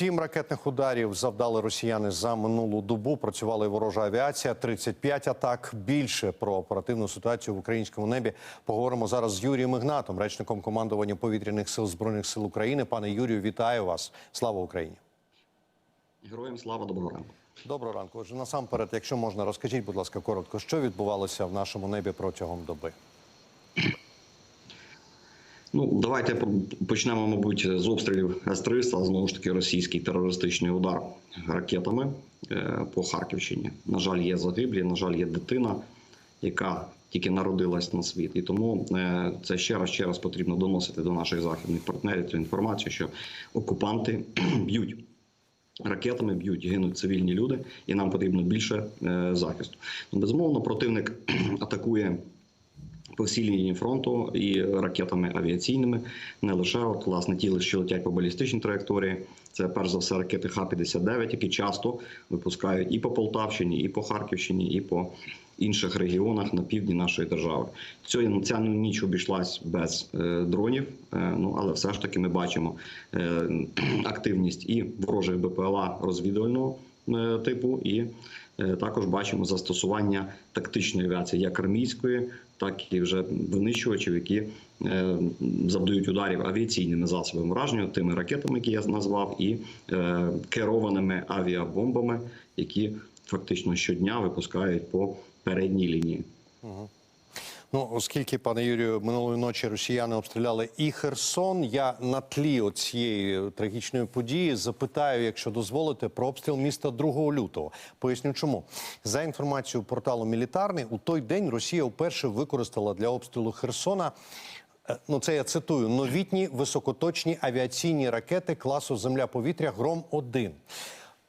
Сім ракетних ударів завдали росіяни за минулу добу. Працювала і ворожа авіація. 35 атак. Більше про оперативну ситуацію в українському небі поговоримо зараз з Юрієм Ігнатом, речником командування повітряних сил збройних сил України. Пане Юрію, вітаю вас! Слава Україні! Героям слава доброго ранку. Доброго ранку. Отже, насамперед, якщо можна, розкажіть, будь ласка, коротко, що відбувалося в нашому небі протягом доби. Ну давайте по- почнемо, мабуть, з обстрілів С-300, знову ж таки російський терористичний удар ракетами е, по Харківщині. На жаль, є загиблі, на жаль, є дитина, яка тільки народилась на світ. І тому е, це ще раз ще раз потрібно доносити до наших західних партнерів цю інформацію, що окупанти б'ють. Ракетами б'ють, гинуть цивільні люди, і нам потрібно більше е, захисту. Ну, безумовно, противник атакує по всій лінії фронту і ракетами авіаційними, не лише от, власне ті, що летять по балістичній траєкторії. Це перш за все ракети Х-59, які часто випускають і по Полтавщині, і по Харківщині, і по інших регіонах на півдні нашої держави. Ця, ця ніч обійшлась без е, дронів, е, ну але все ж таки ми бачимо е, активність і ворожих БПЛА розвідувального типу, і е, також бачимо застосування тактичної авіації, як армійської, так і вже винищувачів, які е, завдають ударів авіаційними засобами враження, тими ракетами, які я назвав, і е, керованими авіабомбами, які фактично щодня випускають по передній лінії. Ну, оскільки, пане Юрію, минулої ночі росіяни обстріляли і Херсон, я на тлі цієї трагічної події запитаю, якщо дозволите, про обстріл міста 2 лютого. Поясню, чому за інформацією порталу Мілітарний, у той день Росія вперше використала для обстрілу Херсона. е, Ну, це я цитую новітні високоточні авіаційні ракети класу Земля-повітря Гром 1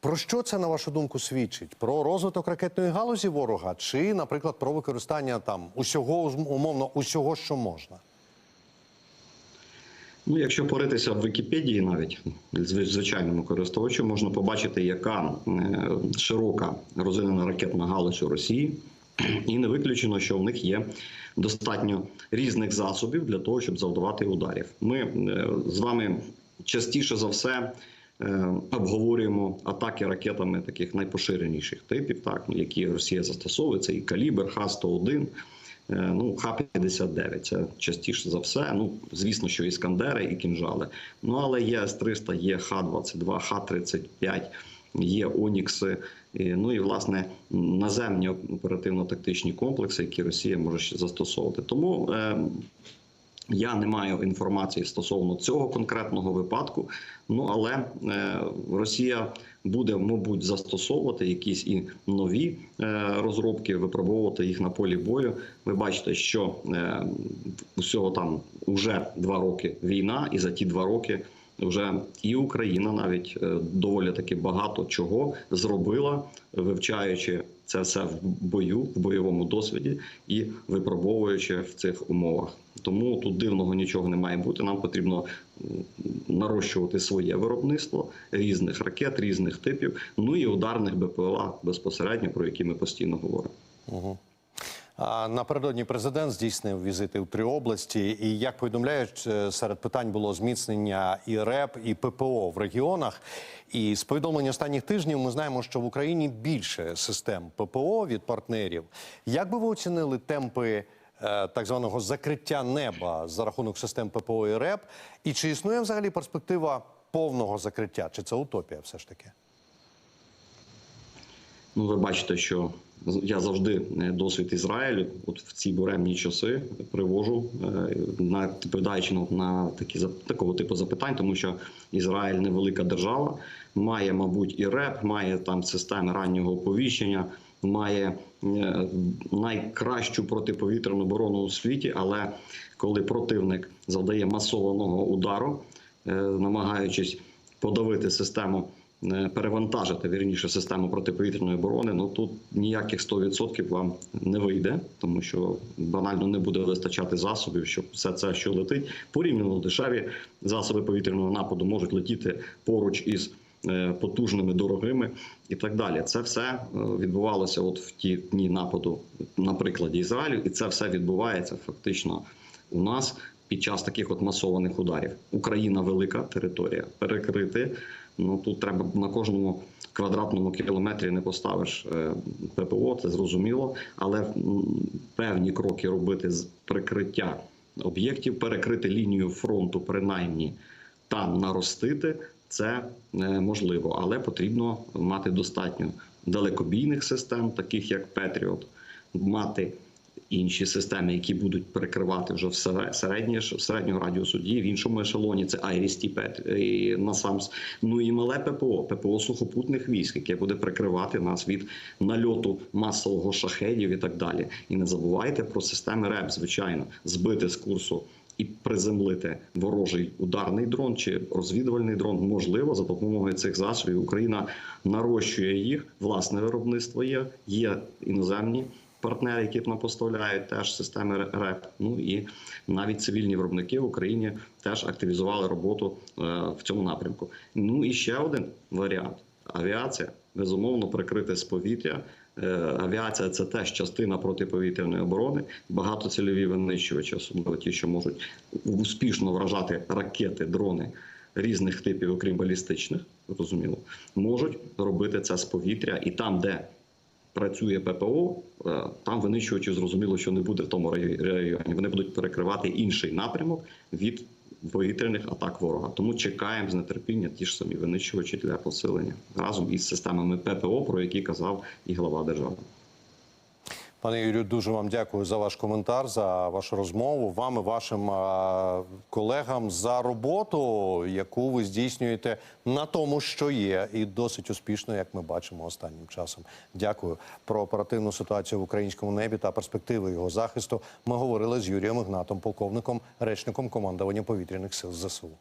Про що це на вашу думку свідчить? Про розвиток ракетної галузі ворога, чи, наприклад, про використання там усього умовно усього, що можна? Ну, якщо поритися в Вікіпедії, навіть звичайному користувачу, можна побачити, яка е, широка розвинена ракетна галузь у Росії, і не виключено, що в них є достатньо різних засобів для того, щоб завдавати ударів. Ми е, з вами частіше за все. Е, Обговорюємо атаки ракетами таких найпоширеніших типів, так які Росія застосовує. Це і калібр Х-101, Е, Ну, Х-59 це частіше за все. Ну, звісно, що іскандери і кінжали. Ну, але є С-300, є Х-22, Х-35, є Онікси. Ну і власне наземні оперативно-тактичні комплекси, які Росія може застосовувати. Тому е, я не маю інформації стосовно цього конкретного випадку. Ну але е, Росія буде, мабуть, застосовувати якісь і нові е, розробки, випробовувати їх на полі бою. Ви бачите, що е, усього там уже два роки війна, і за ті два роки. Вже і Україна навіть е, доволі таки багато чого зробила, вивчаючи це все в бою, в бойовому досвіді і випробовуючи в цих умовах. Тому тут дивного нічого не має бути. Нам потрібно нарощувати своє виробництво різних ракет, різних типів, ну і ударних БПЛА безпосередньо, про які ми постійно говоримо. А напередодні президент здійснив візити в три області. І як повідомляють, е, серед питань було зміцнення і РЕП, і ППО в регіонах. І з повідомлень останніх тижнів ми знаємо, що в Україні більше систем ППО від партнерів. Як би ви оцінили темпи е, так званого закриття неба за рахунок систем ППО і РЕП? І чи існує взагалі перспектива повного закриття? Чи це утопія все ж таки? Ну, ви бачите, що я завжди е, досвід Ізраїлю, от в ці буремні часи привожу, е, на відповідаючи на, такі такого типу запитань, тому що Ізраїль невелика держава, має, мабуть, і РЕП, має там системи раннього оповіщення, має е, найкращу протиповітряну оборону у світі. Але коли противник завдає масованого удару, намагаючись подавити систему перевантажити вірніше систему протиповітряної оборони. Ну тут ніяких 100% вам не вийде, тому що банально не буде вистачати засобів, щоб все це, що летить, порівняно дешеві засоби повітряного нападу можуть летіти поруч із. е, Потужними, дорогими і так далі. Це все е, відбувалося от в ті дні нападу на прикладі Ізраїлю, і це все відбувається фактично у нас під час таких от масованих ударів. Україна велика територія перекрити Ну тут треба на кожному квадратному кілометрі не поставиш е, ППО, це зрозуміло, але певні кроки робити з прикриття об'єктів, перекрити лінію фронту, принаймні там наростити. Це е, можливо, але потрібно мати достатньо далекобійних систем, таких як Петріот, мати інші системи, які будуть перекривати вже в сере- середнє середнього радіусу дії. В іншому ешелоні це Айрісті Пет і насамс. Ну і мале ППО, ППО сухопутних військ, яке буде прикривати нас від нальоту масового шахедів і так далі. І не забувайте про системи РЕП, звичайно, збити з курсу. І приземлити ворожий ударний дрон чи розвідувальний дрон можливо за допомогою цих засобів. Україна нарощує їх. Власне виробництво є. Є іноземні партнери, які нам поставляють теж системи РЕП. Ну і навіть цивільні виробники в Україні теж активізували роботу е, в цьому напрямку. Ну і ще один варіант: авіація. Безумовно, прикрити з повітря. Е, Авіація це теж частина протиповітряної оборони. Багатоцільові винищувачі, особливо ті, що можуть успішно вражати ракети, дрони різних типів, окрім балістичних, розуміло, можуть робити це з повітря, і там, де працює ППО, е, там винищувачів зрозуміло, що не буде в тому районі. Вони будуть перекривати інший напрямок від повітряних атак ворога. Тому чекаємо з нетерпіння ті ж самі винищувачі для посилення разом із системами ППО, про які казав і глава держави. Пане Юрію, дуже вам дякую за ваш коментар, за вашу розмову. Вам і вашим колегам за роботу, яку ви здійснюєте на тому, що є, і досить успішно, як ми бачимо останнім часом. Дякую про оперативну ситуацію в українському небі та перспективи його захисту. Ми говорили з Юрієм Ігнатом, полковником, речником командування повітряних сил ЗСУ.